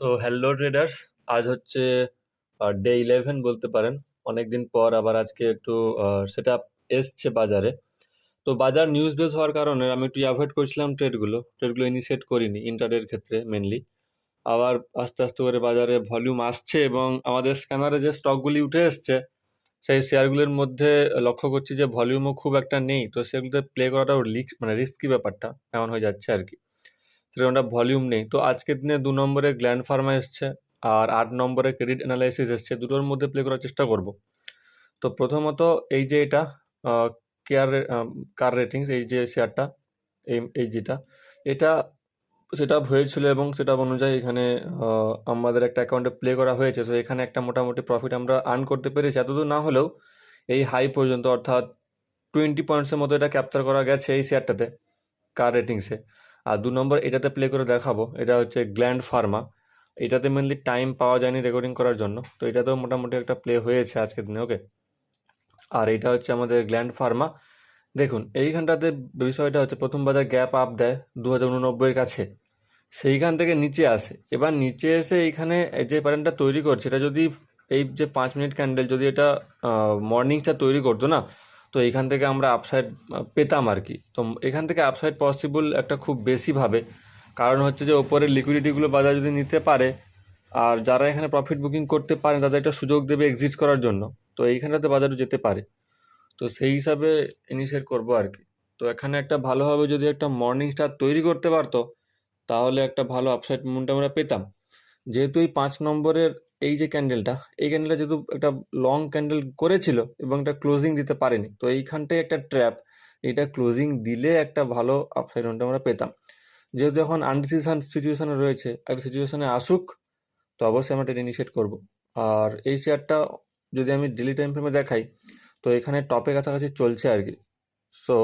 তো hello traders আজ হচ্ছে ডে ইলেভেন বলতে পারেন। অনেক দিন পর আবার আজকে একটু সেটা এসছে বাজারে। তো বাজার নিউজ বেস হওয়ার কারণে আমি একটু অ্যাভয়েড করছিলাম ট্রেডগুলো ট্রেডগুলো ইনিশিয়েট করিনি ইন্টারের ক্ষেত্রে মেনলি আবার আস্তে আস্তে করে বাজারে ভলিউম আসছে এবং আমাদের স্ক্যানারে যে স্টকগুলি উঠে এসছে, সেই শেয়ারগুলির মধ্যে লক্ষ্য করছি যে ভলিউমও খুব একটা নেই। তো সেগুলোতে প্লে করাটাও লিক মানে রিস্কি ব্যাপারটা, এমন হয়ে যাচ্ছে আর কি। সেরকমটা ভলিউম নেই। তো আজকের দিনে দু নম্বরে গ্ল্যান্ড ফার্মা এসছে আর আট নম্বরে ক্রেডিট অ্যানালাইসিস এসছে। দুটোর মধ্যে প্লে করার চেষ্টা করব। তো প্রথমত এই যে এটা কেয়ার কার রেটিংস এই যে শেয়ারটা এই এই যেটা, এটা সেটা হয়েছিল এবং সেটা অনুযায়ী এখানে আমাদের একটা অ্যাকাউন্টে প্লে করা হয়েছে। তো এখানে একটা মোটামুটি প্রফিট আমরা আর্ন করতে পেরেছি। এতদূর না হলেও এই হাই পর্যন্ত, অর্থাৎ টোয়েন্টি পয়েন্টসের মতো এটা ক্যাপচার করা গেছে এই শেয়ারটাতে কার রেটিংসে আর দু নম্বর এটাতে প্লে করে দেখাবো, এটা হচ্ছে গ্ল্যান্ড ফার্মা এটাতে মেনলি টাইম পাওয়া যায়নি রেকর্ডিং করার জন্য, তো এটাতেও মোটামুটি একটা প্লে হয়েছে আজকের দিনে ওকে আর এটা হচ্ছে আমাদের গ্ল্যান্ড ফার্মা দেখুন, এইখানটাতে বিষয়টা হচ্ছে, প্রথম বাজার গ্যাপ আপ দেয় দু হাজার কাছে। সেইখান থেকে নিচে আসে। এবার নিচে এসে এইখানে যে প্যাটার্নটা তৈরি করছে, এটা যদি এই যে পাঁচ মিনিট ক্যান্ডেল যদি এটা মর্নিংটা তৈরি করতো না তো এখান থেকে আমরা আপসাইড পেতাম আর কি। তো এখান থেকে আপসাইড পসিবল একটা খুব বেশিভাবে কারণ হচ্ছে যে ওপরের লিকুইডিটিগুলো বাজার যদি নিতে পারে, আর যারা এখানে প্রফিট বুকিং করতে পারে, তাদের একটা সুযোগ দেবে এক্সিট করার জন্য। তো এইখানটাতে বাজারে যেতে পারে। তো সেই হিসাবে ইনিশিয়েট করব আর কি। তো এখানে একটা ভালোভাবে যদি একটা মর্নিং স্টার তৈরি করতে পারতো, তাহলে একটা ভালো আপসাইড মুনটা আমরা পেতাম। যেহেতু এই পাঁচ নম্বরের এই যে ক্যান্ডেলটা এই ক্যান্ডেলটা যেহেতু একটা লং ক্যান্ডেল করেছিল এবং একটা ক্লোজিং দিতে পারেনি, তো এইখানটাই একটা ট্র্যাপ এটা ক্লোজিং দিলে একটা ভালো আপসাইড মুনটা আমরা পেতাম। যেহেতু এখন আনডিসিশন সিচুয়েশনে রয়েছে, একটা সিচুয়েশনে আসুক, তো অবশ্যই আমরা এটা ইনিশিয়েট করব। আর এই শেয়ারটা যদি আমি ডেলি টাইম ফ্রেমে দেখাই, তো এখানে টপে কাছাকাছি চলছে আর কি। সো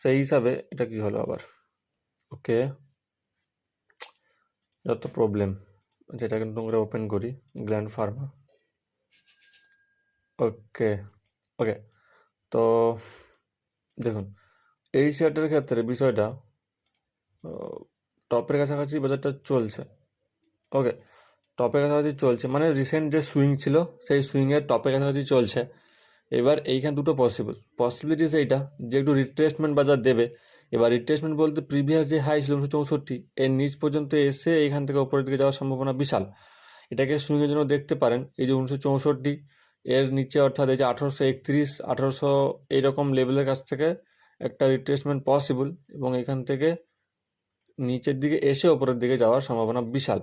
সেই হিসাবে এটা কি হলো আবার? ওকে যত প্রবলেম যেটা কিন্তু আমরা ওপেন করি গ্ল্যান্ড ফার্মা ওকে ওকে তো দেখুন, এই শেয়ারটার ক্ষেত্রে বিষয়টা টপের কাছাকাছি বাজারটা চলছে। ওকে টপের কাছাকাছি চলছে মানে রিসেন্ট যে সুইং ছিল, সেই সুইংয়ের টপের কাছাকাছি চলছে। এবার এইখানে দুটো পসিবল পসিবিলিটিস এইটা, যে একটু রিট্রেসমেন্ট বাজার দেবে এবার রিট্রেসমেন্ট বলতে প্রিভিয়াস যে হাই ছিল উনিশশো চৌষট্টি, এর নিচ পর্যন্ত এসে এইখান থেকে ওপরের দিকে যাওয়ার সম্ভাবনা বিশাল। এটাকে সুইংয়ের জন্য দেখতে পারেন, এই যে উনিশশো চৌষট্টি, এর নিচে অর্থাৎ এই যে আঠারোশো একত্রিশ, আঠারোশো এইরকম লেভেলের কাছ থেকে একটা রিট্রেসমেন্ট পসিবল এবং এখান থেকে নিচের দিকে এসে ওপরের দিকে যাওয়ার সম্ভাবনা বিশাল।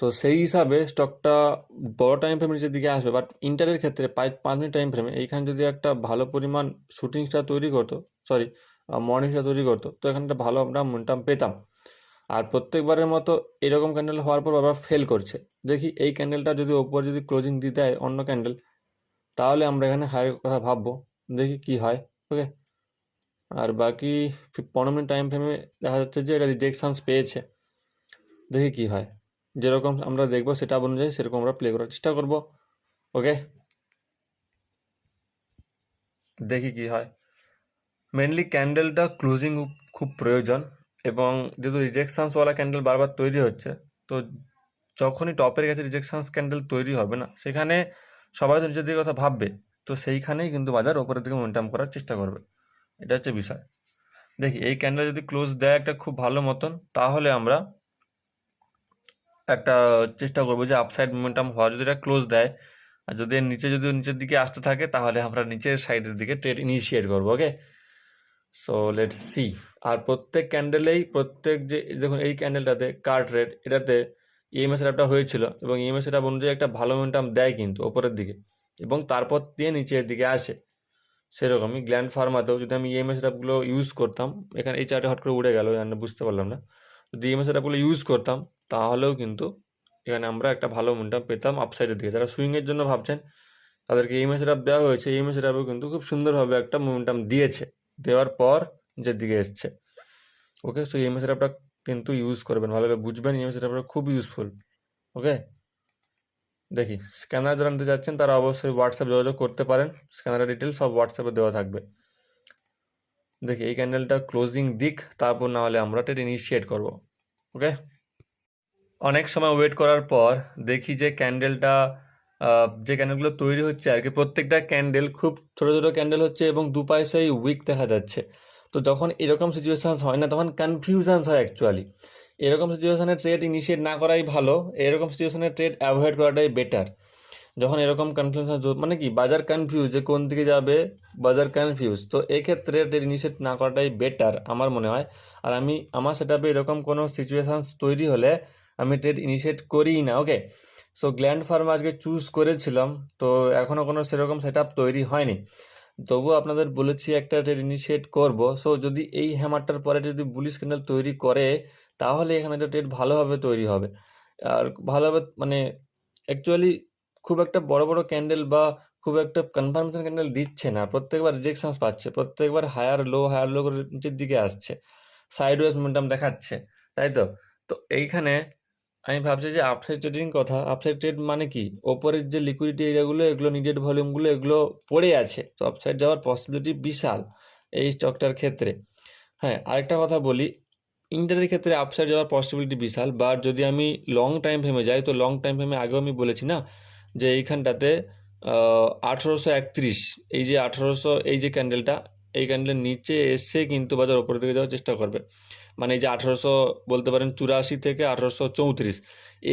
তো সেই হিসাবে স্টকটা বড় টাইম ফ্রেমের নিচের দিকে আসবে বাট ইন্টারের ক্ষেত্রে পাঁচ পাঁচ মিনিট টাইম ফ্রেমে এইখানে যদি একটা ভালো পরিমাণ শুটিং তৈরি করতো সরি মর্নিং স্টার তৈরি করতো। তো এখানে ভালো আমরা মোমেন্টাম পেতাম। আর প্রত্যেকবারের মতো এরকম ক্যান্ডেল হওয়ার পর আবার ফেল করছে। দেখি এই ক্যান্ডেলটা যদি ওপর যদি ক্লোজিং দিয়ে দেয় অন্য ক্যান্ডেল তাহলে আমরা এখানে হায়ের কথা ভাববো। দেখি কি হয়। ওকে আর বাকি পনেরো মিনিট টাইম ফ্রেমে দেখা যাচ্ছে যে এটা রিজেকশানস পেয়েছে। দেখি কি হয়। যেরকম আমরা দেখব সেটা অনুযায়ী সেরকম আমরা প্লে করার চেষ্টা করব। ওকে দেখি কি হয়। মেনলি ক্যান্ডেলটা ক্লোজিং খুব প্রয়োজন এবং যেহেতু রিজেকশানসওয়ালা ক্যান্ডেল বারবার তৈরি হচ্ছে, তো যখনই টপের কাছে রিজেকশানস ক্যান্ডেল তৈরি হবে না, সেখানে সবাই তো নিজের দিকে কথা ভাববে, তো সেইখানেই কিন্তু বাজার ওপরের দিকে মোমেন্টাম করার চেষ্টা করবে। এটা হচ্ছে বিষয়। দেখি, এই ক্যান্ডেল যদি ক্লোজ দেয় একটা খুব ভালো মতন, তাহলে আমরা একটা চেষ্টা করব যে আপসাইড মোমেন্টাম হওয়া যদি এটা ক্লোজ দেয়, আর যদি নিচে, যদি নিচের দিকে আসতে থাকে, তাহলে আমরা নিচের সাইডের দিকে ট্রেড ইনিশিয়েট করব ওকে সো লেট সি আর প্রত্যেক ক্যান্ডেলেই প্রত্যেক যে, দেখুন এই ক্যান্ডেলটাতে কার্ট রেট এটাতে ইএমএস আপটা হয়েছিল এবং ইএমএস আপ অনুযায়ী একটা ভালো মোমেন্টাম দেয় কিন্তু ওপরের দিকে এবং তারপর দিয়ে নিচের দিকে আসে। সেরকমই গ্ল্যান্ড ফার্মাতেও যদি আমি ইএমএস আপগুলো ইউজ করতাম, এখানে এই চারটে হট করে উড়ে গেল বুঝতে পারলাম না। যদি ইএমএস আপগুলো ইউজ করতাম, তাহলেও কিন্তু এখানে আমরা একটা ভালো মোমেন্টাম পেতাম আপসাইডের দিকে। যারা সুইংয়ের জন্য ভাবছেন, তাদেরকে ম্যাচের আপ দেওয়া হয়েছে। ম্যাচের আপও কিন্তু খুব সুন্দরভাবে একটা মোমেন্টাম দিয়েছে। দেওয়ার পর যে দিকে এসছে। ওকে সো এই আপটা কিন্তু ইউজ করবেন। ভালোভাবে বুঝবেন এই আপটা খুব ইউজফুল ওকে দেখি স্ক্যানার যারা নিতে চাচ্ছেন তারা অবশ্যই হোয়াটসঅ্যাপ যোগাযোগ করতে পারেন। স্ক্যানারের ডিটেলস সব হোয়াটসঅ্যাপে দেওয়া থাকবে। দেখি, এই ক্যান্ডেলটা ক্লোজিং দিক, তারপর না হলে আমরা এটা ইনিশিয়েট করব। ওকে অনেক সময় ওয়েট করার পর দেখি যে ক্যান্ডেলটা যে ক্যান্ডেলগুলো তৈরি হচ্ছে আর কি, প্রত্যেকটা ক্যান্ডেল খুব ছোটো ছোটো ক্যান্ডেল হচ্ছে এবং দু পয়সায় উইক দেখা যাচ্ছে। তো যখন এরকম সিচুয়েশানস হয় না, তখন কনফিউশনস হয় অ্যাকচুয়ালি এরকম সিচুয়েশানে ট্রেড ইনিশিয়েট না করাই ভালো, এরকম সিচুয়েশানে ট্রেড অ্যাভয়েড করাটাই বেটার যখন এরকম কনফিউশন মানে কি, বাজার কনফিউজ যে কোন দিকে যাবে, বাজার কনফিউজ তো এক্ষেত্রে ট্রেড ইনিশিয়েট না করাটাই বেটার আমার মনে হয়। আর আমি, আমার সেটাপে এরকম কোনো সিচুয়েশানস তৈরি হলে আমি ট্রেড ইনিশিয়েট করিই না ওকে সো গ্ল্যান্ড ফার্ম আজকে চুজ করেছিলাম। তো এখনও কোনো সেরকম সেট তৈরি হয়নি। তবুও আপনাদের বলেছি একটা ট্রেড ইনিশিয়েট করব। সো যদি এই হ্যামারটার পরে যদি বুলিশ ক্যান্ডেল তৈরি করে, তাহলে এখানে একটা ট্রেড ভালোভাবে তৈরি হবে। আর ভালোভাবে মানে অ্যাকচুয়ালি খুব একটা বড় বড় ক্যান্ডেল বা খুব একটা কনফার্মেশন ক্যান্ডেল দিচ্ছে না। প্রত্যেকবার রিজেকশনস পাচ্ছে। প্রত্যেকবার হায়ার লো হায়ার লো করে নিচের দিকে আসছে। সাইড ওয়েজ মোমেন্টাম দেখাচ্ছে। তাই তো? তো এইখানে আমি ভাবছি যে আপসাইড ট্রেডিং কথা। আপসাইড ট্রেড মানে কি? ওপরের যে লিকুইডিটি এরিয়াগুলো এগুলো নিডেড ভলিউমগুলো এগুলো পড়ে আছে। তো আপসাইড যাওয়ার পসিবিলিটি বিশাল এই স্টকটার ক্ষেত্রে। হ্যাঁ আরেকটা কথা বলি। ইন্টারের ক্ষেত্রে আপসাইড যাওয়ার পসিবিলিটি বিশাল বাট যদি আমি লং টাইম ফেমে যাই, তো লং টাইম ফেমে আগেও আমি বলেছি না, যে এইখানটাতে আঠেরোশো একত্রিশ, এই যে আঠেরোশো, এই যে ক্যান্ডেলটা এই ক্যান্ডেলের নিচে এসে কিন্তু বাজার ওপরের দিকে যাওয়ার চেষ্টা করবে। মানে যে আঠেরোশো বলতে পারেন চুরাশি থেকে আঠেরোশো চৌত্রিশ,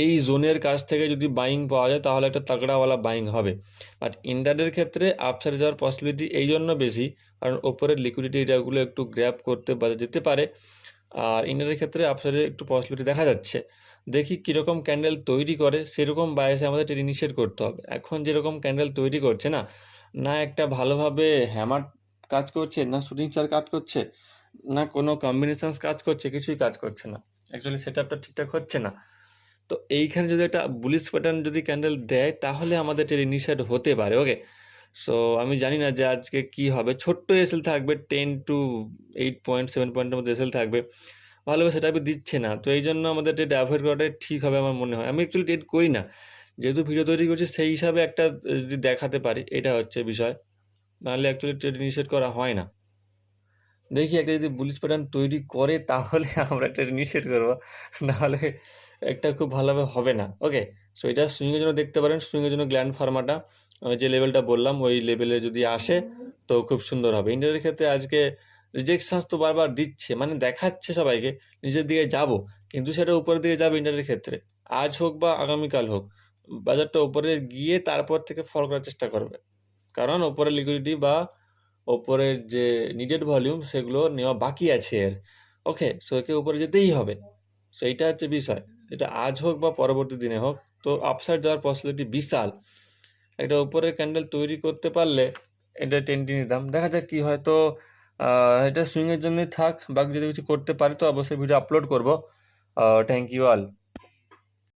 এই জোনের কাছ থেকে যদি বাইং পাওয়া যায় তাহলে একটা তাগড়াওয়ালা বাইং হবে। বাট ইন্টারডের ক্ষেত্রে আপসাইডে যাওয়ার পসিবিলিটি এই জন্য বেশি, কারণ ওপরের লিকুইডিটি এরিয়াগুলো একটু গ্র্যাপ করতে বাজার যেতে পারে। আর ইন্টারের ক্ষেত্রে আপসাইডে একটু পসিবিলিটি দেখা যাচ্ছে। দেখি কীরকম ক্যান্ডেল তৈরি করে, সেরকম বায়াসে আমাদের ট্রেড ইনিশিয়েট করতে হবে। এখন যেরকম ক্যান্ডেল তৈরি করছে না না একটা ভালোভাবে হ্যামার কাজ করছে, না শুটিং স্টার কাজ করছে না কোনো কম্বিনেশনস কাজ করছে, কিছুই কাজ করছে না। অ্যাকচুয়ালি সেট আপটা ঠিকঠাক হচ্ছে না। তো এইখানে যদি একটা বুলিশ প্যাটার্ন যদি ক্যান্ডেল দেয়, তাহলে আমাদের ট্রেড ইনিশিয়েট হতে পারে ওকে সো আমি জানি না যে আজকে কি হবে। ছোট্ট এসএল থাকবে ten to eight point seven পয়েন্টের মধ্যে এসএল থাকবে। ভালোভাবে সেটা দিচ্ছে না। তো এই জন্য আমাদের ট্রেড অ্যাভয়েড করাটাই ঠিক হবে আমার মনে হয়। আমি অ্যাকচুয়ালি ট্রেড করি না। যেহেতু ভিডিও তৈরি করছি, সেই হিসাবে একটা যদি দেখাতে পারি, এটা হচ্ছে বিষয়। নাহলে অ্যাকচুয়ালি ট্রেড ইনিশিয়েট করা হয় না। দেখি একটা যদি বুলিশ প্যাটার্ন তৈরি করে, তাহলে আমরা ট্রেড ইনিশিয়েট করব। নাহলে একটা খুব ভালোভাবে হবে না। ওকে সো এটা সুইংয়ের জন্য দেখতে পারেন সুইংয়ের জন্য গ্ল্যান্ড ফার্মাটা যে লেভেলটা বললাম, ওই লেভেলে যদি আসে, তো খুব সুন্দর হবে। ইন্ডিয়ার ক্ষেত্রে আজকে রিজেকশানস তো বারবার দিচ্ছে মানে দেখাচ্ছে সবাইকে, নিজের দিকে যাব, কিন্তু সেটা উপরের দিকে যাবে ইন্টারের ক্ষেত্রে। আজ হোক বা আগামীকাল হোক, বাজারটা উপরে গিয়ে তারপর থেকে ফল করার চেষ্টা করবে। কারণ ওপরের লিকুইডিটি বা ওপরের যে নিডেড ভলিউম সেগুলো নেওয়া বাকি আছে এর। ওকে সো একে উপরে যেতেই হবে। সো এইটা হচ্ছে বিষয়। এটা আজ হোক বা পরবর্তী দিনে হোক, তো আপসাইড যাওয়ার পসিবিলিটি বিশাল। একটা উপরের ক্যান্ডেল তৈরি করতে পারলে এটা টেনটি নিতাম। দেখা যাক কী হয়। তো এটা সুইংয়ের জন্যই থাক, বাকি যদি কিছু করতে পারি, তো অবশ্যই ভিডিও আপলোড করব। Thank you all